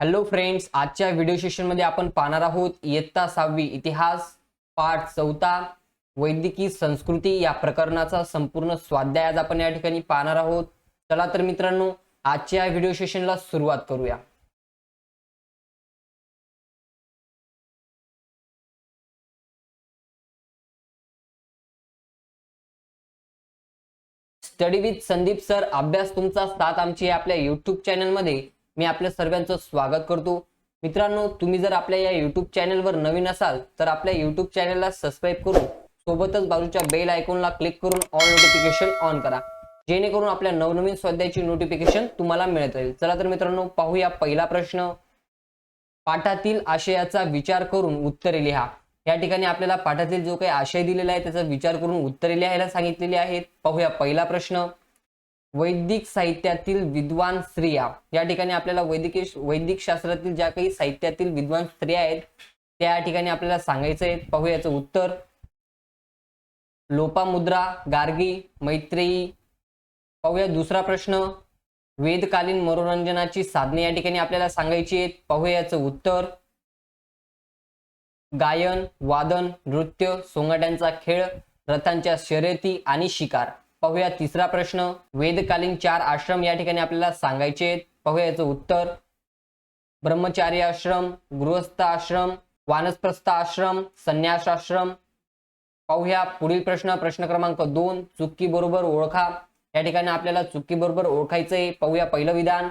Hello friends आजच्या video सेशनमध्ये आपण पाहणार आहोत इयत्ता सहावी इतिहास पाठ चौथा वैद्यकीय संस्कृती या प्रकरणाचा संपूर्ण स्वाध्याय आज आपण या ठिकाणी पाहणार आहोत. चला तर मित्रांनो आजच्या व्हिडिओ सेशनला सुरुवात करूया. स्टडी विथ संदीप सर अभ्यास तुमचा साथ आमची आपल्या युट्यूब चॅनलमध्ये मी आपल्या सर्वांचं स्वागत करतो. मित्रांनो तुम्ही जर आपल्या या युट्यूब चॅनलवर नवीन असाल तर आपल्या युट्यूब चॅनलला सबस्क्राईब करून सोबतच बाजूच्या बेल आयकॉनला क्लिक करून ऑल नोटिफिकेशन ऑन करा. जेणेकरून आपल्या नवनवीन स्वाध्यायाची नोटिफिकेशन तुम्हाला मिळत राहील. चला तर मित्रांनो पाहूया पहिला प्रश्न. पाठातील आशयाचा विचार करून उत्तरे लिहा. या ठिकाणी आपल्याला पाठातील जो काही आशय दिलेला आहे त्याचा विचार करून उत्तरे लिहायला सांगितलेली आहेत. पाहूया पहिला प्रश्न. वैदिक साहित्यातील विद्वान स्त्रिया. या ठिकाणी आपल्याला वैदिकीय वैदिक शास्त्रातील ज्या काही साहित्यातील विद्वान स्त्रिया आहेत त्या या ठिकाणी आपल्याला सांगायचं आहे. पाहू याचं उत्तर. लोपामुद्रा गार्गी मैत्रेयी. पाहूया दुसरा प्रश्न. वेदकालीन मनोरंजनाची साधने या ठिकाणी आपल्याला सांगायची आहेत. पाहूया याचं उत्तर. गायन वादन नृत्य सोंगाट्यांचा खेळ रथांच्या शर्यती आणि शिकार. पाहूया तिसरा प्रश्न. वेदकालीन चार आश्रम या ठिकाणी आपल्याला सांगायचे आहेत. पाहूया याचं उत्तर. ब्रह्मचारी आश्रम गृहस्थ आश्रम वानस्प्रस्थ आश्रम संन्यास आश्रम. पाहूया पुढील प्रश्न प्रश्न क्रमांक दोन. चुकी बरोबर ओळखा. या ठिकाणी आपल्याला चुकी बरोबर ओळखायचंय. पाहूया पहिलं विधान.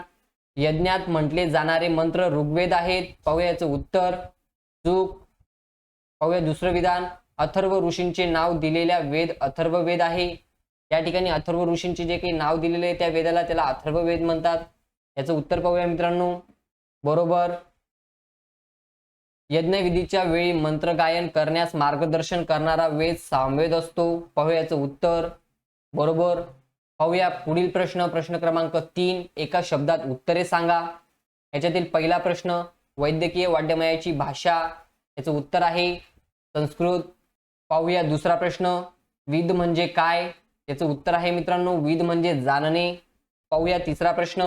यज्ञात म्हटले जाणारे मंत्र ऋग्वेद आहेत. पाहूया याचं उत्तर. चूक. पाहूया दुसरं विधान. अथर्व ऋषींचे नाव दिलेल्या वेद अथर्व वेद आहे. या ठिकाणी अथर्व ऋषींचे जे काही नाव दिलेले आहे त्या वेदाला त्याला अथर्व वेद म्हणतात. याचं उत्तर पाहूया मित्रांनो. बरोबर. यज्ञविधीच्या वेळी मंत्र गायन करण्यास मार्गदर्शन करणारा वेद सामवेद असतो. पाहूया याचं उत्तर. बरोबर. पाहूया पुढील प्रश्न प्रश्न क्रमांक तीन. एका शब्दात उत्तरे सांगा. याच्यातील पहिला प्रश्न वैद्यकीय वाद्यमयाची भाषा. याचं उत्तर आहे संस्कृत. पाहूया दुसरा प्रश्न विद म्हणजे काय? याचं उत्तर आहे मित्रांनो विद म्हणजे जाणणे. पाहूया तिसरा प्रश्न.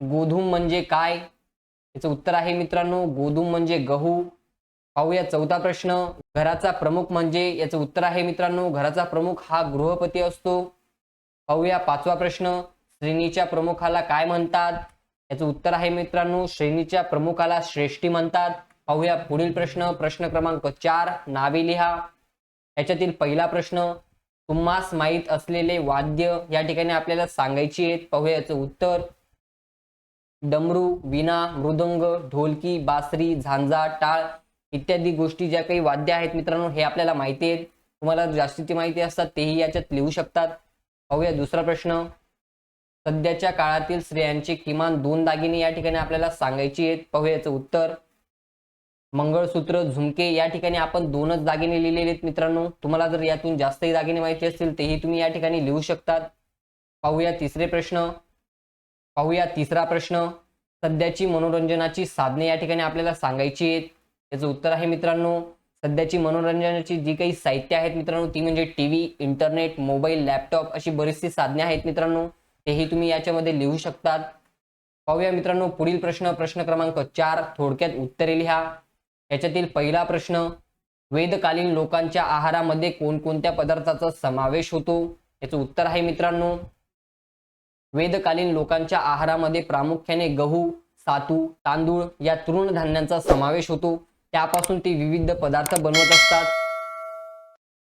गोधूम म्हणजे काय? याचं उत्तर आहे मित्रांनो गोधूम म्हणजे गहू. पाहूया चौथा प्रश्न. घराचा प्रमुख म्हणजे याचं उत्तर आहे मित्रांनो घराचा प्रमुख हा गृहपती असतो. पाहूया पाचवा प्रश्न. श्रेणीच्या प्रमुखाला काय म्हणतात? याचं उत्तर आहे मित्रांनो श्रेणीच्या प्रमुखाला श्रेष्ठी म्हणतात. पाहूया पुढील प्रश्न. प्रश्न क्रमांक चार नावे लिहा. याच्यातील पहिला प्रश्न तुम्हास माहीत असलेले वाद्य या ठिकाणी आपल्याला सांगायची आहेत. पाहूया याचं उत्तर. डमरू विना मृदंग ढोलकी बासरी झांजा टाळ इत्यादी गोष्टी ज्या काही वाद्य आहेत मित्रांनो हे आपल्याला माहिती आहेत. तुम्हाला जास्तीची माहिती असतात तेही याच्यात लिहू शकतात. पाहूया दुसरा प्रश्न. सध्याच्या काळातील स्त्रियांचे किमान दोन दागिने या ठिकाणी आपल्याला सांगायची आहेत. पाहूया याचं उत्तर. मंगळसूत्र झुमके या ठिकाणी आपण दोनच दागिने लिहिलेले आहेत मित्रांनो. तुम्हाला जर यातून जास्तही दागिने माहिती असतील तेही तुम्ही या ठिकाणी लिहू शकतात. पाहूया तिसरे प्रश्न. पाहूया तिसरा प्रश्न. सध्याची मनोरंजनाची साधने या ठिकाणी आपल्याला सांगायची आहेत. याचं उत्तर आहे मित्रांनो सध्याची मनोरंजनाची जी काही साहित्य आहेत मित्रांनो ती म्हणजे टीव्ही इंटरनेट मोबाईल लॅपटॉप अशी बरीचशी साधने आहेत मित्रांनो. तेही तुम्ही याच्यामध्ये लिहू शकतात. पाहूया मित्रांनो पुढील प्रश्न प्रश्न क्रमांक चार. थोडक्यात उत्तरे लिहा. याच्यातील पहिला प्रश्न वेदकालीन लोकांच्या आहारामध्ये कोणकोणत्या पदार्थाचा समावेश होतो? याचं उत्तर आहे मित्रांनो वेदकालीन लोकांच्या आहारामध्ये प्रामुख्याने गहू सातू तांदूळ या तृणधान्यांचा समावेश होतो. त्यापासून ते विविध पदार्थ बनवत असतात.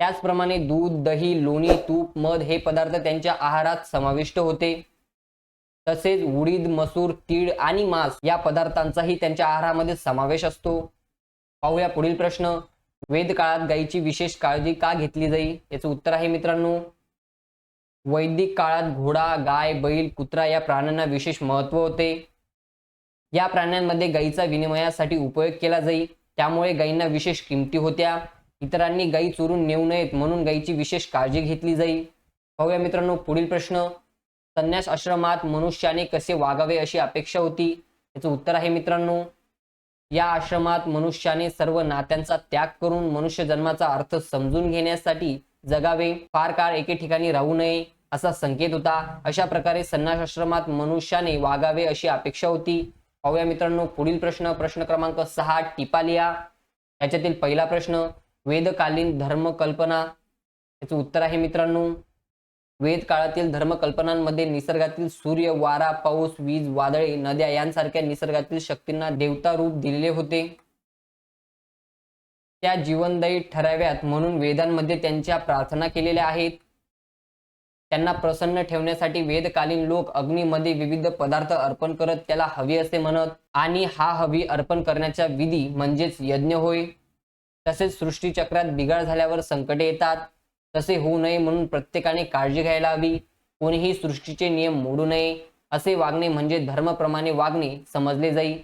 त्याचप्रमाणे दूध दही लोणी तूप मध हे पदार्थ त्यांच्या आहारात समाविष्ट होते. तसेच उडीद मसूर तीळ आणि मांस या पदार्थांचाही त्यांच्या आहारामध्ये समावेश असतो. पाहूया पुढील प्रश्न. वेद काळात गायीची विशेष काळजी का घेतली जाई? याचं उत्तर आहे मित्रांनो. वैदिक काळात घोडा गाय बैल कुत्रा या प्राण्यांना विशेष महत्त्व होते. या प्राण्यांमध्ये गायीचा विनिमयासाठी उपयोग केला जाई. त्यामुळे गायींना विशेष किमती होत्या. इतरांनी गायी चोरून नेऊ नयेत म्हणून गायीची विशेष काळजी घेतली जाई. पाहूया मित्रांनो पुढील प्रश्न. संन्यास आश्रमात मनुष्याने कसे वागावे अशी अपेक्षा होती? याचं उत्तर आहे मित्रांनो. या आश्रमात मनुष्याने सर्व नात्यांचा त्याग करून मनुष्य जन्माचा अर्थ समजून घेण्यासाठी जगावे. फार काळ एके ठिकाणी राहू नये असा संकेत होता. अशा प्रकारे संन्यास आश्रमात मनुष्याने वागावे अशी अपेक्षा होती. पाहूया मित्रांनो पुढील प्रश्न प्रश्न क्रमांक सहा टिपालिया. याच्यातील पहिला प्रश्न वेदकालीन धर्मकल्पना. याचं उत्तर आहे मित्रांनो वेद काळातील धर्मकल्पनांमध्ये निसर्गातील सूर्य वारा पाऊस वीज वादळे नद्या यांसारख्या निसर्गातील शक्तींना देवता रूप दिलेले होते. त्या जीवनदायी ठराव्यात म्हणून वेदांमध्ये त्यांच्या प्रार्थना केलेल्या आहेत. त्यांना प्रसन्न ठेवण्यासाठी वेदकालीन लोक अग्नीमध्ये विविध पदार्थ अर्पण करत त्याला हवी असे म्हणत आणि हा हवी अर्पण करण्याच्या विधी म्हणजेच यज्ञ होय. तसेच सृष्टीचक्रात बिघाड झाल्यावर संकटे येतात. तसे होऊ नये म्हणून प्रत्येकाने काळजी घ्यायला हवी. कोणीही सृष्टीचे नियम मोडू नये. असे वागणे म्हणजे धर्मप्रमाणे वागणे समजले जाईल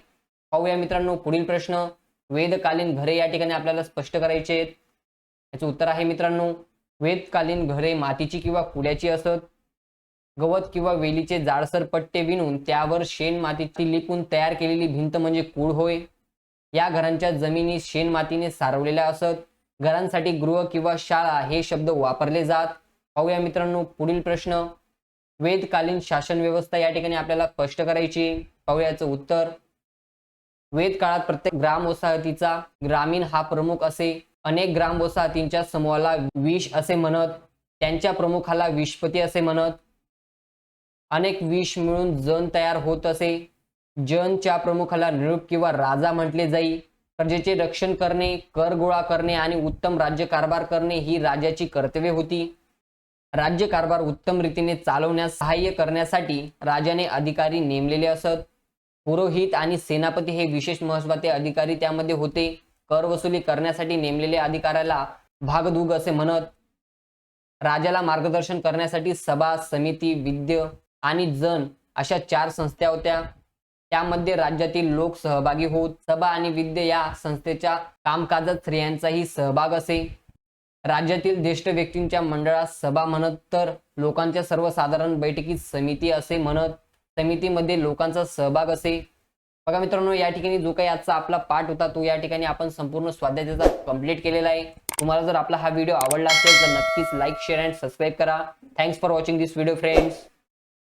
पाहूया मित्रांनो पुढील प्रश्न. वेदकालीन घरे या ठिकाणी आपल्याला स्पष्ट करायचे आहेत. याचं उत्तर आहे मित्रांनो वेदकालीन घरे मातीची किंवा कुड्याची असत. गवत किंवा वेलीचे जाडसर पट्टे विणून त्यावर शेण मातीची लिपून तयार केलेली भिंत म्हणजे कूड होय. या घरांच्या जमिनी शेण मातीने सारवलेल्या असत. घरांसाठी गृह किंवा शाळा हे शब्द वापरले जात. पाहूया मित्रांनो पुढील प्रश्न. वेदकालीन शासन व्यवस्था या ठिकाणी आपल्याला स्पष्ट करायची पाहूया याचं उत्तर. वेद काळात प्रत्येक ग्राम वसाहतीचा ग्रामीण हा प्रमुख असे. अनेक ग्राम वसाहतींच्या समूहाला विष असे म्हणत. त्यांच्या प्रमुखाला विषपती असे म्हणत. अनेक विष मिळून जन तयार होत असे. जनच्या प्रमुखाला निरूप किंवा राजा म्हटले जाई. म्हणजे प्रजेचे रक्षण करणे कर गोळा करणे आणि उत्तम राज्य कारभार करणे ही राजाची कर्तव्ये होती. राज्य कारभार उत्तम रीतीने चालवण्यास सहाय्य करण्यासाठी राजाने अधिकारी नेमलेले असत. पुरोहित आणि सेनापती हे विशेष महत्त्वाचे अधिकारी त्यामध्ये होते. कर वसुली करण्यासाठी नेमलेल्या अधिकाऱ्याला भागदूग असे म्हणत. राजाला मार्गदर्शन करण्यासाठी सभा समिती विद्य आणि जन अशा चार संस्था होत्या. त्यामध्ये राज्यातील लोक सहभागी होत सभा आणि विद्य या संस्थेच्या कामकाजात स्त्रियांचाही सहभाग असे. राज्यातील ज्येष्ठ व्यक्तींच्या मंडळात सभा म्हणत तर लोकांच्या सर्वसाधारण बैठकीत समिती असे म्हणत समितीमध्ये लोकांचा सहभाग असे. बघा मित्रांनो या ठिकाणी जो काही आजचा आपला पाठ होता तो या ठिकाणी आपण संपूर्ण स्वाध्यायाचा कंप्लीट केलेला आहे. तुम्हाला जर आपला हा व्हिडिओ आवडला असेल तर नक्कीच लाईक शेअर अँड सबस्क्राईब करा. Thanks for watching this video friends